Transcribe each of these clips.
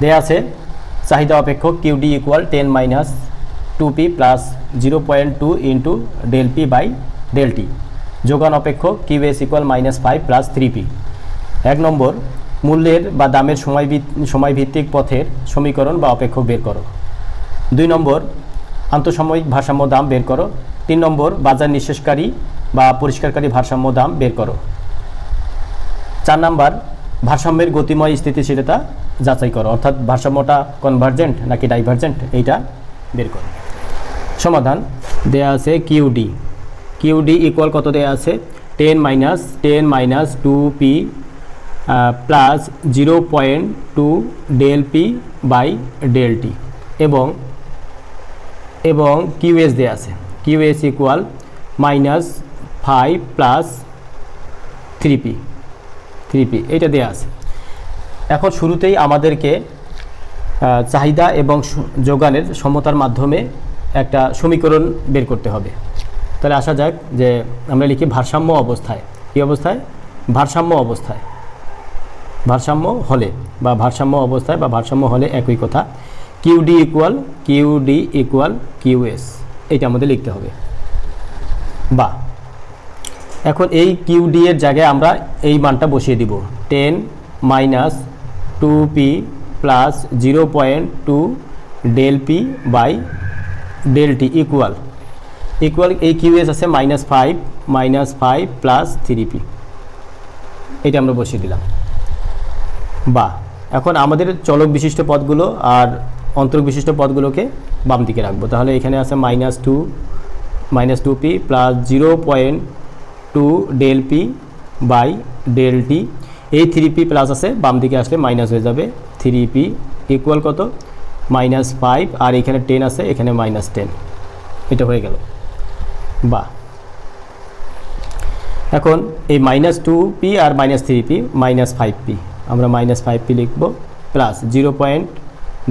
দেয়া আছে চাহিদা অপেক্ষক QD equal ten minus two P plus zero point two into del P by del T যোগান অপেক্ষক Q S equal minus five plus three P এক নম্বর, মূল্যের বা দামের সময় সময়ভিত্তিক পথের সমীকরণ বা অপেক্ষক বের করো। দুই নম্বর, আন্তঃসাময়িক ভারসাম্য দাম বের করো। তিন নম্বর, বাজার নিঃশেষকারী বা পরিষ্কারকারী ভারসাম্য দাম বের করো। চার নাম্বার, ভারসাম্যের গতিময় স্থিতিশীলতা যাচাই করো। অর্থাৎ ভারসাম্যটা কনভার্জেন্ট নাকি ডাইভার্জেন্ট এইটা বের করো। সমাধান, দেয়া আছে কিউডি কিউডি ইকুয়াল কত দেয়া আছে? Ten minus ten minus two P plus zero point two del P by del T এবং এবং কিউএস দেয়া আছে। QS equal minus five plus three P three P এটা দেওয়া আছে। এখন শুরুতেই আমাদেরকে চাহিদা এবং যোগানের সমতার মাধ্যমে একটা সমীকরণ বের করতে হবে। তাহলে আসা যাক যে আমরা লিখি ভারসাম্য অবস্থায়। কী অবস্থায়? ভারসাম্য অবস্থায়। ভারসাম্য হলে বা ভারসাম্য অবস্থায় বা ভারসাম্য হলে একই কথা। QD equal QD equal QS এটা আমাদের লিখতে হবে। বা, এখন এই কিউডি এর জায়গায় আমরা এই মানটা বসিয়ে দিব। Ten minus two P plus zero point two del P by del T equal equal এই কিউএস আছে minus five minus five plus three P এটা আমরা বসিয়ে দিলাম। বা, এখন আমাদের চলক বিশিষ্ট পদগুলো আর অন্তরক বিশিষ্ট পদগুলোকে বাম দিকে রাখব। তাহলে এখানে আছে minus two minus two P plus zero point two del P by del T এই থ্রি পি প্লাস আছে, বাম দিকে আসলে মাইনাস হয়ে যাবে থ্রি পি ইকুয়াল কত? মাইনাস ফাইভ আর এখানে টেন আছে, এখানে মাইনাস টেন এটা হয়ে গেল। বা। এখন এই মাইনাস টু পি আর minus three P minus five P আমরা মাইনাস ফাইভ পি লিখব plus zero point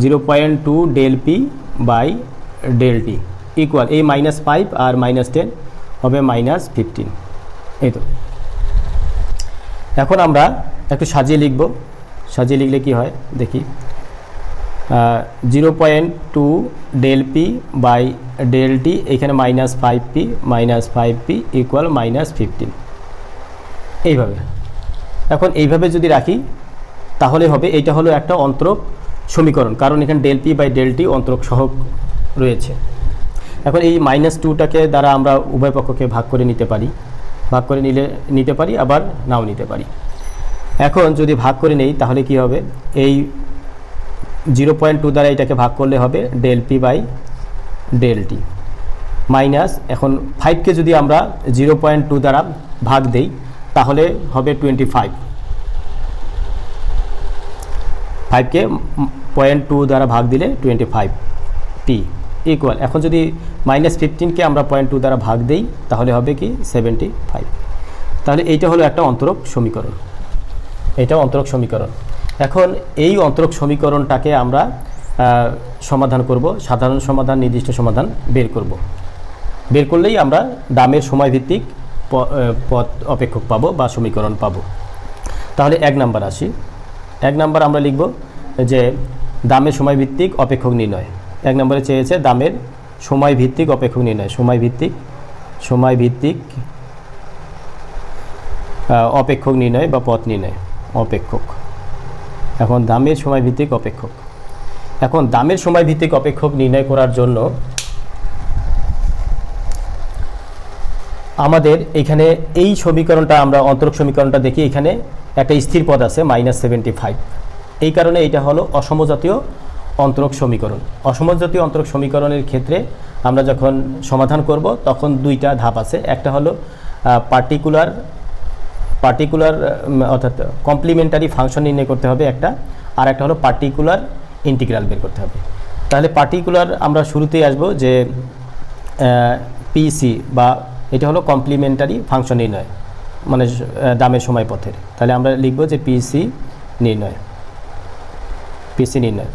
zero point two del P by del T equal এই মাইনাস ফাইভ আর মাইনাস টেন হবে মাইনাস ফিফটিন এই তো। এখন আমরা একটু সাজিয়ে লিখব। সাজিয়ে লিখলে কি হয়? দেখি। Zero point two del P by del T, এখানে minus five P, minus five P equal minus fifteen এইভাবে। এখন এইভাবে যদি রাখি, তাহলে হবে এটা হলো একটা অন্তরক সমীকরণ, কারণ এখানে del P by del T অন্তরক সহগ রয়েছে। এখন এই মাইনাস টুটাকে দ্বারা আমরা উভয় পক্ষকে ভাগ করে নিতে পারি। ভাগ করে নিলে, নিতে পারি, আবার নাও নিতে পারি। এখন যদি ভাগ করে নেই, তাহলে কি হবে? এই জিরো পয়েন্ট টু দ্বারা এটাকে ভাগ করলে হবে del P by del T minus, এখন ফাইভকে যদি আমরা জিরো পয়েন্ট টু দ্বারা ভাগ দেই, তাহলে হবে টোয়েন্টি ফাইভ। ফাইভকে পয়েন্ট টু দ্বারা ভাগ দিলে টোয়েন্টি ফাইভ টি। ইকুয়াল এখন যদি মাইনাস ফিফটিনকে আমরা পয়েন্ট টু দ্বারা ভাগ দেই, তাহলে হবে কি সেভেন্টি ফাইভ তাহলে এইটা হলো একটা অন্তরক সমীকরণ। এটা অন্তরক সমীকরণ। এখন এই অন্তরক সমীকরণটাকে আমরা সমাধান করব, সাধারণ সমাধান, নির্দিষ্ট সমাধান বের করব। বের করলেই আমরা দামের সময়ভিত্তিক পথ অপেক্ষক পাবো বা সমীকরণ পাবো। তাহলে এক নাম্বার আসি। এক নাম্বার আমরা লিখব যে দামের সময়ভিত্তিক অপেক্ষক নির্ণয়। এক নম্বরে চেয়েছে দামের সময় ভিত্তিক অপেক্ষক নির্ণয় সময় ভিত্তিক সময় ভিত্তিক অপেক্ষক নির্ণয় বা পথ নির্ণয়, অপেক্ষক। এখন দামের সময় ভিত্তিক অপেক্ষক। এখন দামের সময় ভিত্তিক অপেক্ষক নির্ণয় করার জন্য আমাদের এখানে এই সমীকরণটা, আমরা অন্তরক সমীকরণটা দেখি, এখানে একটা স্থির পদ আছে মাইনাস সেভেন্টি ফাইভ এই কারণে এটা হলো অসমজাতীয় অন্তরক সমীকরণ। অসমজাতীয় অন্তরক সমীকরণের ক্ষেত্রে আমরা যখন সমাধান করব, তখন দুইটা ধাপ আছে। একটা হলো পার্টিকুলার পার্টিকুলার অর্থাৎ কমপ্লিমেন্টারি ফাংশন নির্ণয় করতে হবে একটা, আর একটা হলো পার্টিকুলার ইন্টিগ্রাল বের করতে হবে। তাহলে পার্টিকুলার আমরা শুরুতেই আসব যে পিসি বা এটা হলো কমপ্লিমেন্টারি ফাংশন নির্ণয় মানে দামের সময় পথের। তাহলে আমরা লিখব যে পিসি নির্ণয়। পিসি নির্ণয়।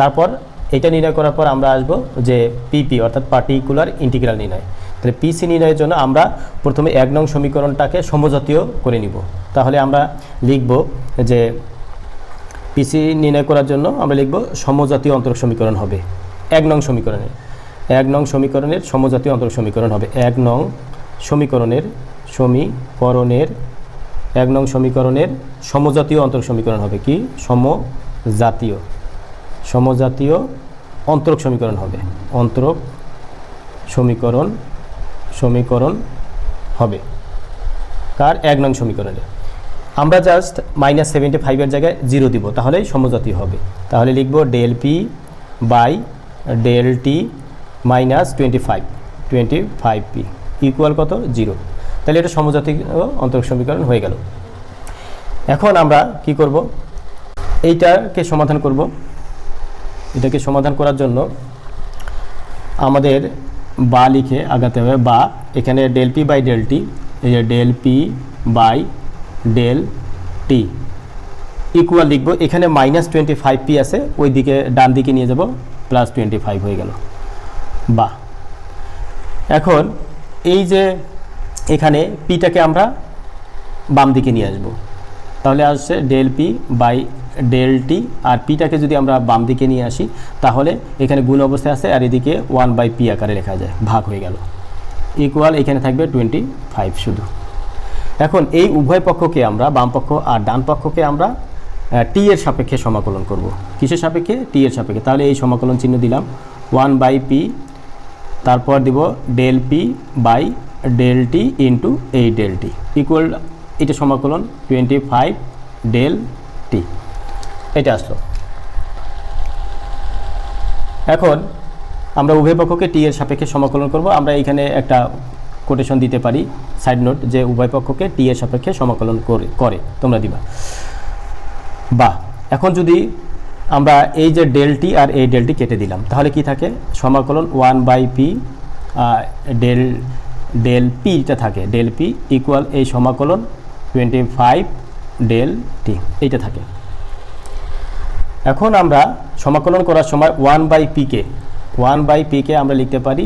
তারপর এটা নির্ণয় করার পর আমরা আসব যে পিপি অর্থাৎ পার্টিকুলার ইন্টিগ্রাল নির্ণয়। তাহলে পিসি নির্ণয়ের জন্য আমরা প্রথমে এক নং সমীকরণটাকে সমজাতীয় করে নিব। তাহলে আমরা লিখব যে পিসি নির্ণয় করার জন্য আমরা লিখব সমজাতীয় অন্তরক সমীকরণ হবে এক নং সমীকরণে এক নং সমীকরণের সমজাতীয় অন্তরক সমীকরণ হবে এক নং সমীকরণের সমীকরণের এক নং সমীকরণের সমজাতীয় অন্তরক সমীকরণ হবে কি? সমজাতীয়। সমজাতীয় অন্তরক সমীকরণ হবে। অন্তরক সমীকরণ সমীকরণ হবে। কার? এক নং সমীকরণে আমরা জাস্ট মাইনাস সেভেন্টি ফাইভের জায়গায় জিরো দিব, তাহলেই সমজাতীয় হবে। তাহলে লিখব del P by del T minus twenty five twenty five P equal কত? জিরো তাহলে এটা সমজাতীয় অন্তরক সমীকরণ হয়ে গেল। এখন আমরা কি করব? এইটাকে সমাধান করব। এটাকে সমাধান করার জন্য আমাদের বা লিখে আগাতে হবে বা। এখানে del P by del T এই যে del P by del T equal লিখব, এখানে মাইনাস টোয়েন্টি ফাইভ পি আছে ওই দিকে ডান দিকে নিয়ে যাব প্লাস টোয়েন্টি ফাইভ হয়ে গেল। বা। এখন এই যে এখানে পিটাকে আমরা বাম দিকে নিয়ে আসব। তাহলে আসছে del P by del T আর পিটাকে যদি আমরা বাম দিকে নিয়ে আসি, তাহলে এখানে গুণ অবস্থায় আছে আর এদিকে ওয়ান বাই পি আকারে লেখা যায়, ভাগ হয়ে গেল। ইকুয়াল এখানে থাকবে টোয়েন্টি ফাইভ শুধু। এখন এই উভয় পক্ষকে আমরা, বাম পক্ষ আর ডান পক্ষকে আমরা টি এর সাপেক্ষে সমাকলন করব। কিসের সাপেক্ষে? টি এর সাপেক্ষে। তাহলে এই সমাকলন চিহ্ন দিলাম। ওয়ান বাই পি তারপর দিব del P by del T into এই ডেল টি ইকুয়াল এটা সমাকলন টোয়েন্টি ফাইভ ডেল টি এটা আসলো। এখন আমরা উভয় পক্ষকে টি এর সাপেক্ষে সমাকলন করব। আমরা এখানে একটা কোটেশন দিতে পারি সাইড নোট যে উভয় পক্ষকে টি এর সাপেক্ষে সমাকলন করে করে। তোমরা দিবা। বা, এখন যদি আমরা এই যে ডেলটি আর এই ডেলটি কেটে দিলাম, তাহলে কি থাকে? সমাকলন one by P del del পিটা থাকে। ডেল পি ইকুয়াল এই সমাকলন টোয়েন্টি ফাইভ ডেল টি এইটা থাকে। এখন আমরা সমাকলন করার সময় ওয়ান বাই পিকে ওয়ান বাই পিকে আমরা লিখতে পারি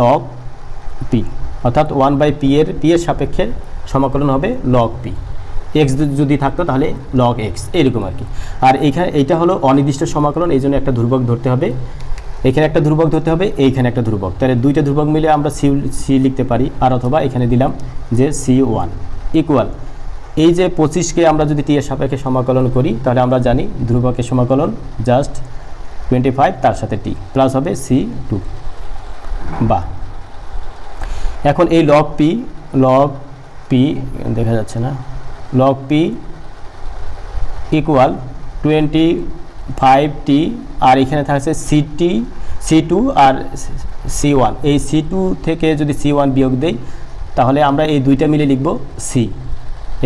লগ পি অর্থাৎ ওয়ান বাই পি এর পি এর সাপেক্ষে সমাকলন হবে লগ পি এক্স যদি থাকতো তাহলে লগ এক্স এরকম আর কি। আর এইখানে এইটা হলো অনির্দিষ্ট সমাকলন, এই জন্য একটা ধ্রুবক ধরতে হবে। এখানে একটা ধ্রুবক ধরতে হবে, এইখানে একটা ধ্রুবক। তাহলে দুইটা ধ্রুবক মিলে আমরা সি সি লিখতে পারি, আর অথবা এখানে দিলাম যে সি ওয়ান ইকুয়াল এই যে পঁচিশকে আমরা যদি টি এর সাপেক্ষে সমাকলন করি, তাহলে আমরা জানি ধ্রুবকের সমাকলন জাস্ট টোয়েন্টি ফাইভ তার সাথে টি প্লাস হবে সি টু বা এখন এই লগ পি লগ পি দেখা যাচ্ছে না log P equal twenty five T আর এখানে থাকছে সি টি সি টু আর সি ওয়ান এই সি টু থেকে যদি সি ওয়ান বিয়োগ দেই, তাহলে আমরা এই দুইটা মিলে লিখব সি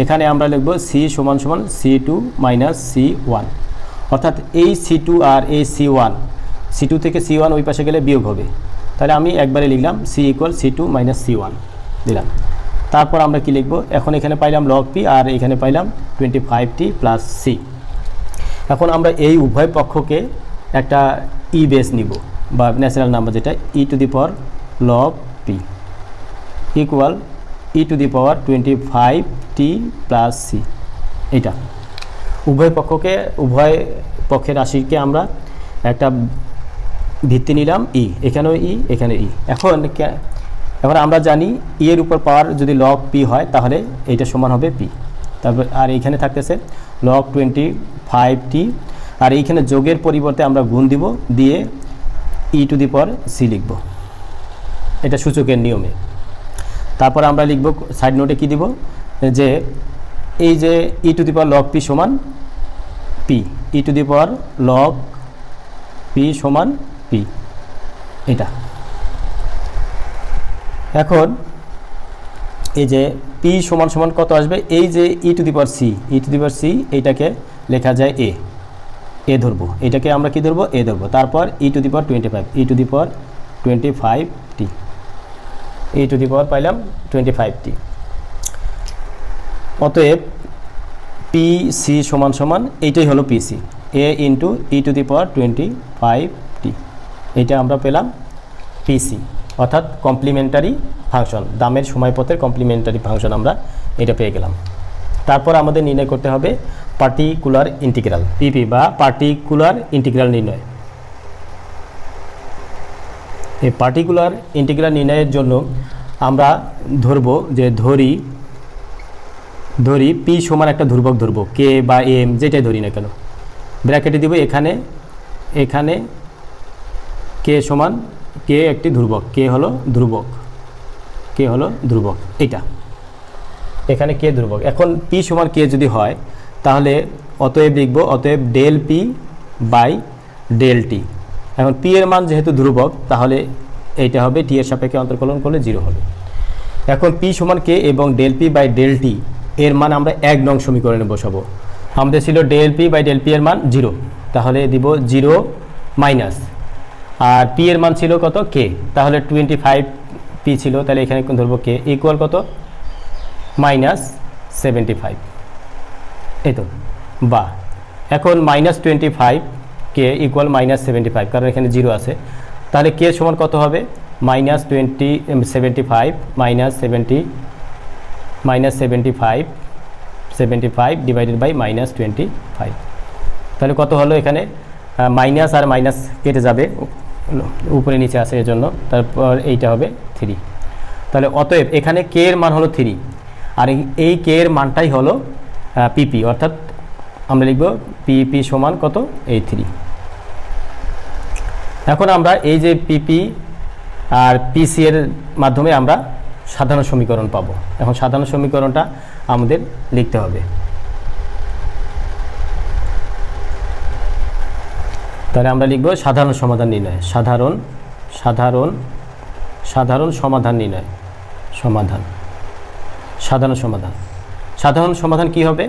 এখানে আমরা লিখব সি সমান সমান C two minus C one অর্থাৎ এই সি টু আর এই সি ওয়ান সি টু থেকে সি ওয়ান ওই পাশে গেলে বিয়োগ হবে। তাহলে আমি একবারে লিখলাম C equal C two minus C one দিলাম। তারপর আমরা কি লিখব? এখন এখানে পাইলাম লগ পি আর এখানে পাইলাম twenty five T plus C এখন আমরা এই উভয় পক্ষকে একটা ই বেস নিব, বা ন্যাচারাল নাম্বার যেটা E to the power log P equal E to the power twenty five T plus C এটা উভয় পক্ষকে, উভয় পক্ষের রাশিকে আমরা একটা ভিত্তি নিলাম ই এখানেও ই এখানে ই এখন কে- এখন আমরা জানি ই এর উপর পাওয়ার যদি লগ পি হয়, তাহলে এইটা সমান হবে পি তারপর, আর এইখানে থাকতেছে লগ টোয়েন্টি ফাইভ টি আর এইখানে যোগের পরিবর্তে আমরা গুণ দিব, দিয়ে ই টু দি পাওয়ার সি লিখব। এটা সূচকের নিয়মে। তারপর আমরা লিখব সাইড নোটে কি দিব? যে এই যে E to the power log P সমান P E to the power log P সমান পি এটা। এখন এই যে পি সমান সমান কত আসবে? এই যে E to the power C E to the power C এইটাকে লেখা যায় এ এ ধরবো। এটাকে আমরা কি ধরবো? এ ধরবো। তারপর E to the power twenty five E to the power twenty five E to the power পাইলাম টোয়েন্টি ফাইভ টি অতএব পি সমান সমান এইটাই হলো PC A into E to the power twenty five T এইটা আমরা পেলাম পিসি অর্থাৎ কমপ্লিমেন্টারি ফাংশন দামের সময়পথের কমপ্লিমেন্টারি ফাংশন আমরা এটা পেয়ে গেলাম। তারপর আমাদের নির্ণয় করতে হবে পার্টিকুলার ইন্টিগ্রাল পিপি বা পার্টিকুলার ইন্টিগ্রাল নির্ণয়। এই পার্টিকুলার ইন্টিগ্রাল নির্ণয়ের জন্য আমরা ধরব যে ধরি ধরি পি সমান একটা ধ্রুবক ধরব কে বা এম যেটাই ধরি না কেন। ব্র্যাকেটে দিব এখানে এখানে কে সমান কে একটি ধ্রুবক কে হলো ধ্রুবক কে হলো ধ্রুবক, এটা। এখানে কে ধ্রুবক। এখন পি সমান কে যদি হয়, তাহলে অতএব লিখব, অতএব del P by del T এখন পি এর মান যেহেতু ধ্রুবক, তাহলে এইটা হবে টি এর সাপেক্ষে অন্তর্কলন করলে জিরো হবে। এখন পি সমান কে এবং del P by del T এর মান আমরা এক নং সমীকরণে বসাবো। আমাদের ছিল del P by del P এর মান জিরো তাহলে দিব জিরো মাইনাস আর পি এর মান ছিল কত? কে তাহলে টোয়েন্টি ফাইভ পি ছিল, তাহলে এখানে ধরবো? কে ইকুয়াল কত? মাইনাস সেভেন্টি ফাইভ এই তো বা এখন minus twenty five K equal minus seventy five কারণ এখানে জিরো আছে। তাহলে কে সমান কত হবে? Minus twenty seventy five minus seventy minus seventy five seventy five divided by minus twenty five তাহলে কত হলো এখানে? মাইনাস আর মাইনাস কেটে যাবে, উপরে নিচে আসে এর জন্য তারপর এইটা হবে থ্রি তাহলে অতএব এখানে কে এর মান হলো থ্রি আর এই কে এর মানটাই হলো পিপি অর্থাৎ আমরা লিখব পিপি সমান কত? এই থ্রি এখন আমরা এই যে পিপি আর পিসি এর মাধ্যমে আমরা সাধারণ সমীকরণ পাবো। এখন সাধারণ সমীকরণটা আমাদের লিখতে হবে। তাহলে আমরা লিখব সাধারণ সমাধান নির্ণয়। সাধারণ সাধারণ সাধারণ সমাধান নির্ণয়। সমাধান। সাধারণ সমাধান। সাধারণ সমাধান কি হবে?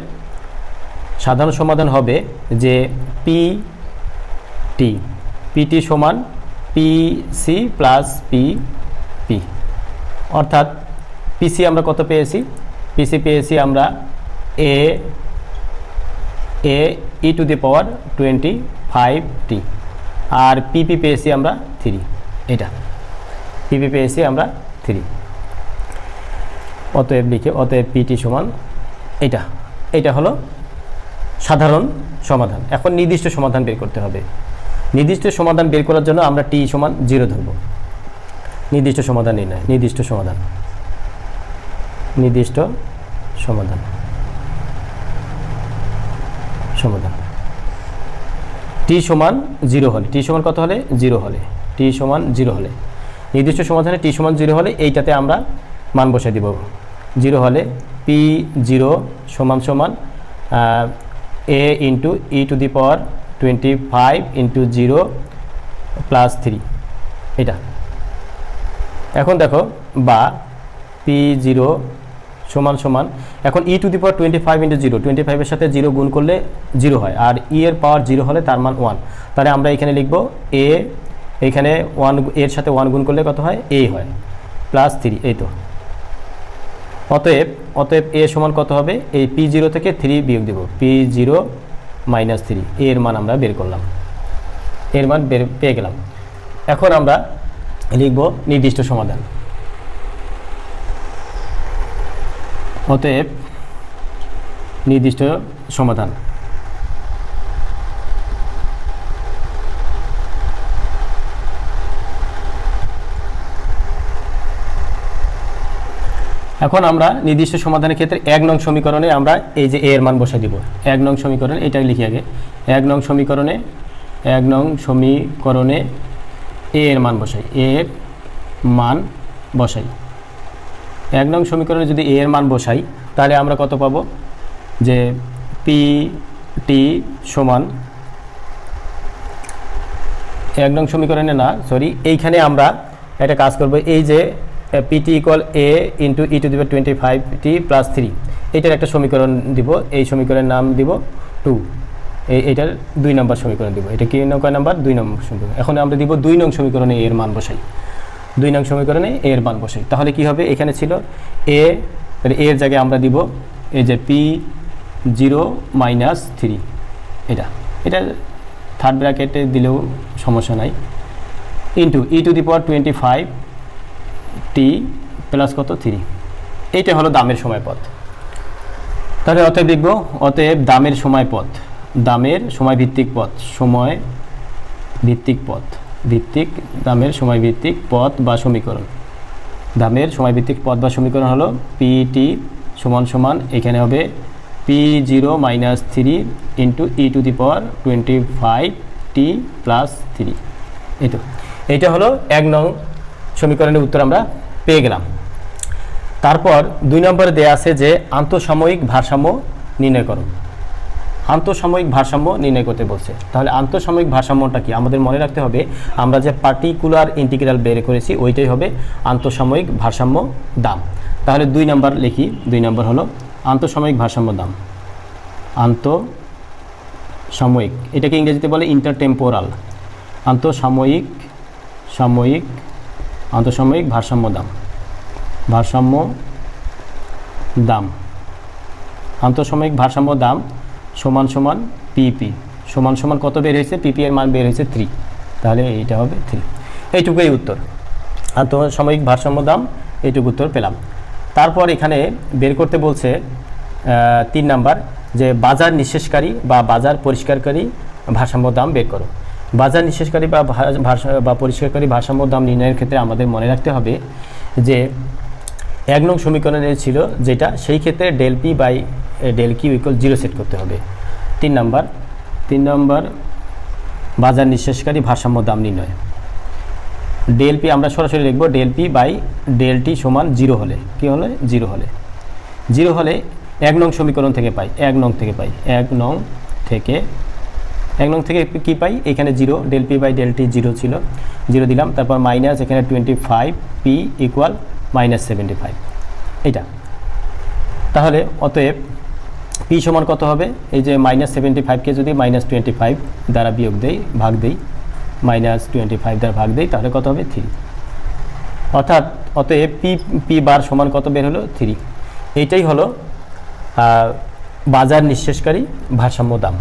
সাধারণ সমাধান হবে যে পি টি পিটি সমান P C plus P P অর্থাৎ পিসি আমরা কত পেয়েছি? পিসি পেয়েছি আমরা A A E to the power twenty five T R PP পেয়েছি আমরা থ্রি এটা। পিপি পেয়েছি আমরা থ্রি অতএব লিখে, অতএব পিটি সমান এটা। এটা হলো সাধারণ সমাধান। এখন নির্দিষ্ট সমাধান বের করতে হবে। নির্দিষ্ট সমাধান বের করার জন্য আমরা টি সমান জিরো ধরব। নির্দিষ্ট সমাধান নির্ণয়, নির্দিষ্ট সমাধান। নির্দিষ্ট সমাধান। সমাধান। টি সমান জিরো হলে, টি সমান কত হলে? জিরো হলে। টি সমান জিরো হলে। নির্দিষ্ট সমাধানে টি সমান জিরো হলে এইটাতে আমরা মান বসে দিব। জিরো হলে পি জিরো সমান সমান A into E to the power twenty five into zero plus three এটা। এখন দেখো, বা পি জিরো সমান সমান, এখন E to the power twenty five into zero twenty five সাথে জিরো গুণ করলে জিরো হয়, আর ই এর পাওয়ার জিরো হলে তার মান ওয়ান তাহলে আমরা এখানে লিখব এ এখানে ওয়ানের সাথে ওয়ান গুণ করলে কত হয়? এ হয় প্লাস থ্রি এই তো। অতএব অতএব এ সমান কত হবে? এই পি জিরো থেকে থ্রি বিয়োগ দেব। পি জিরো মাইনাস থ্রি এর মান আমরা বের করলাম। এর মান বের পেয়ে গেলাম। এখন আমরা লিখব নির্দিষ্ট সমাধান। অতএব নির্দিষ্ট সমাধান। এখন আমরা নির্দিষ্ট সমাধানের ক্ষেত্রে এক নং সমীকরণে আমরা এই যে এ এর মান বসাই দিব। এক নং সমীকরণ এটা লিখি আগে। এক নং সমীকরণে, এক নং সমীকরণে এ এর মান বসাই। এ এর মান বসাই। এক নং সমীকরণে যদি এ এর মান বসাই, তাহলে আমরা কত পাবো? যে পি টি সমান এক নং সমীকরণে না সরি এইখানে আমরা একটা কাজ করব। এই যে PT equal A into E to দিবে twenty five T plus three এইটার একটা সমীকরণ দিব, এই সমীকরণের নাম দিব টু এই এইটার দুই নম্বর সমীকরণ দিব। এটা কি নৌকা নাম্বার? দুই নম্বর সমীকরণ। এখন আমরা দিব দুই নং সমীকরণে এর মান বসাই। দুই নং সমীকরণে এর মান বসাই। তাহলে কি হবে? এখানে ছিল এ তাহলে এর জায়গায় আমরা দিব এই যে পি জিরো মাইনাস থ্রি এটা। এটা থার্ড ব্র্যাকেটে দিলেও সমস্যা নাই। Into E to the power twenty five T plus কত? থ্রি। এইটা হলো দামের সময় পথ তাহলে অতএব লিখব অতএব দামের সময় পথ দামের সময় ভিত্তিক পথ সময় ভিত্তিক পথ। ভিত্তিক, দামের সময় ভিত্তিক পথ বা সমীকরণ। দামের সময় ভিত্তিক পথ বা সমীকরণ হলো পিটি সমান সমান, এখানে হবে P zero minus three into E to the power twenty five T plus three এই তো। এইটা হলো এক নং সমীকরণের উত্তর আমরা পেয়ে গেলাম। তারপর দুই নম্বরে দেয়া আছে যে আন্তঃসাময়িক ভারসাম্য নির্ণয় করো। আন্তঃসাময়িক ভারসাম্য নির্ণয় করতে বলছে। তাহলে আন্তঃসাময়িক ভারসাম্যটা কি? আমাদের মনে রাখতে হবে, আমরা যে পার্টিকুলার ইন্টিগ্রাল বের করেছি, ওইটাই হবে আন্তঃসাময়িক ভারসাম্য দাম। তাহলে দুই নাম্বার লিখি। দুই নাম্বার হলো আন্তঃসাময়িক ভারসাম্য দাম। আন্ত সাময়িক এটাকে ইংরেজিতে বলে ইন্টারটেম্পোরাল আন্তঃসাময়িক, সাময়িক আন্তঃসাময়িক ভারসাম্য দাম। ভারসাম্য দাম। আন্তঃসাময়িক ভারসাম্য দাম সমান সমান পিপি সমান সমান কত বের হয়েছে? পিপি এর মান বের হয়েছে থ্রি তাহলে এইটা হবে থ্রি এইটুকুই উত্তর। আন্তঃসাময়িক ভারসাম্য দাম, এইটুকু উত্তর পেলাম। তারপর এখানে বের করতে বলছে তিন নাম্বার যে বাজার নিঃশেষকারী বা বাজার পরিষ্কারকারী ভারসাম্য দাম বের করো। বাজার নিঃশেষকারী বা ভা- ভারসা- বা পরিষ্কারকারী ভারসাম্য দাম নির্ণয়ের ক্ষেত্রে আমাদের মনে রাখতে হবে যে এক নং সমীকরণে ছিল যেটা সেই ক্ষেত্রে del P by del Q equal zero set করতে হবে। তিন নাম্বার তিন নাম্বার বাজার নিঃশেষকারী ভারসাম্য দাম নির্ণয়। ডেল পি আমরা সরাসরি লিখব del P by del T সমান জিরো হলে। কী হলে? জিরো হলে। জিরো হলে এক নং সমীকরণ থেকে পাই, এক নং থেকে পাই, এক নং থেকে এক নং থেকে কি পাই? এখানে zero del P by del T zero ছিল। জিরো দিলাম, তারপর মাইনাস এখানে twenty five P equal minus seventy five এটা তাহলে অতএব পি সমান কত হবে? এই যে মাইনাস সেভেন্টি ফাইভকে যদি মাইনাস টোয়েন্টি ফাইভ দ্বারা বিয়োগ দেই, ভাগ দেই মাইনাস টোয়েন্টি ফাইভ দ্বারা ভাগ দেই, তাহলে কত হবে? থ্রি অর্থাৎ অতএব পি পি বার সমান কত বের হলো? থ্রি এইটাই হলো বাজার নিঃশেষকারী ভারসাম্য দাম।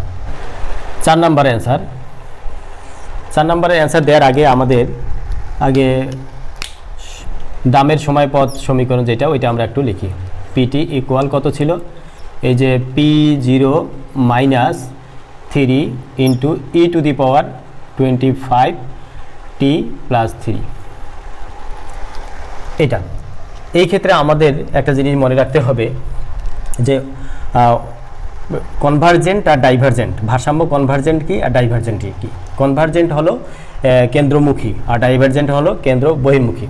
চার নাম্বার অ্যান্সার চার নম্বরের অ্যান্সার দেওয়ার আগে আমাদের আগে দামের সময় পথ সমীকরণ যেটা, ওইটা আমরা একটু লিখি। পিটি ইকুয়াল কত ছিল? এই যে P zero minus three into E to the power twenty five T plus three এটা। এই ক্ষেত্রে আমাদের একটা জিনিস মনে রাখতে হবে যে কনভার্জেন্ট আর ডাইভারজেন্ট ভারসাম্য কনভার্জেন্ট কি আর ডাইভারজেন্ট কি? কনভার্জেন্ট হলো কেন্দ্রমুখী আর ডাইভারজেন্ট হলো কেন্দ্র বহির্মুখী।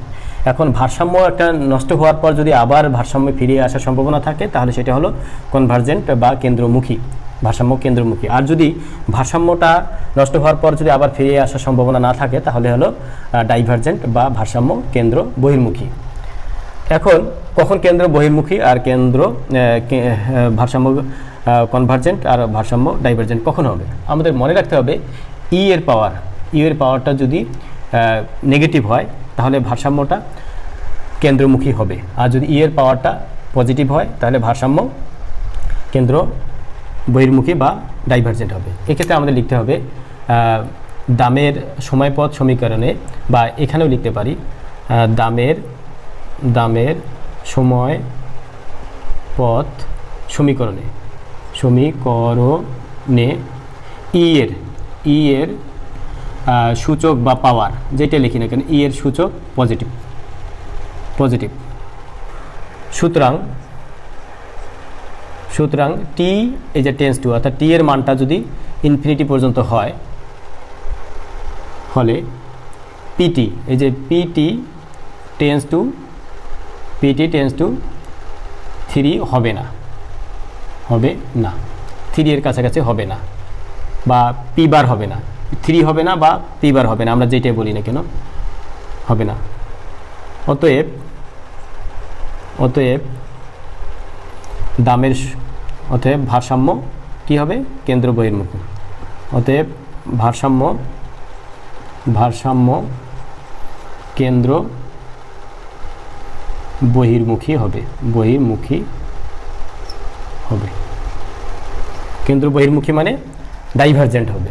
এখন ভারসাম্য একটা নষ্ট হওয়ার পর যদি আবার ভারসাম্যে ফিরে আসার সম্ভাবনা থাকে, তাহলে সেটা হলো কনভার্জেন্ট বা কেন্দ্রমুখী। ভারসাম্য কেন্দ্রমুখী। আর যদি ভারসাম্যটা নষ্ট হওয়ার পর যদি আবার ফিরে আসার সম্ভাবনা না থাকে, তাহলে হলো ডাইভারজেন্ট বা ভারসাম্য কেন্দ্র বহির্মুখী। এখন কখন কেন্দ্র বহির্মুখী আর কেন্দ্র ভারসাম্য কনভার্জেন্ট আর ভারসাম্য ডাইভারজেন্ট কখন হবে? আমাদের মনে রাখতে হবে ই এর পাওয়ার ই এর পাওয়ারটা যদি নেগেটিভ হয়, তাহলে ভারসাম্যটা কেন্দ্রমুখী হবে। আর যদি ই এর পাওয়ারটা পজিটিভ হয়, তাহলে ভারসাম্য কেন্দ্র বহির্মুখী বা ডাইভারজেন্ট হবে। এক্ষেত্রে আমাদের লিখতে হবে দামের সময়পথ সমীকরণে বা এখানেও লিখতে পারি দামের দামের সময় পথ সমীকরণে। সমীকরণে ই এর ই এর আহ, সূচক বা পাওয়ার যেটা লিখি না কেন ই এর সূচক পজিটিভ পজিটিভ সুতরাং সুতরাং টি এই যে টেন্স টু অর্থাৎ টি এর মানটা যদি ইনফিনিটি পর্যন্ত হয় হলে পিটি এই যে PT tends to PT tends to three হবে না। হবে না। থ্রি এর কাছাকাছি হবে না। বা পি বার হবে না। থ্রি হবে না বা পি বার হবে না। আমরা যেটাই বলি না কেন, হবে না। অতএব অতএব দামের অতএব ভারসাম্য কি হবে? কেন্দ্র বহির্মুখী অতএব ভারসাম্য ভারসাম্য কেন্দ্র বহির্মুখী হবে। বহির্মুখী হবে। কেন্দ্র বহির্মুখী মানে ডাইভার্জেন্ট হবে।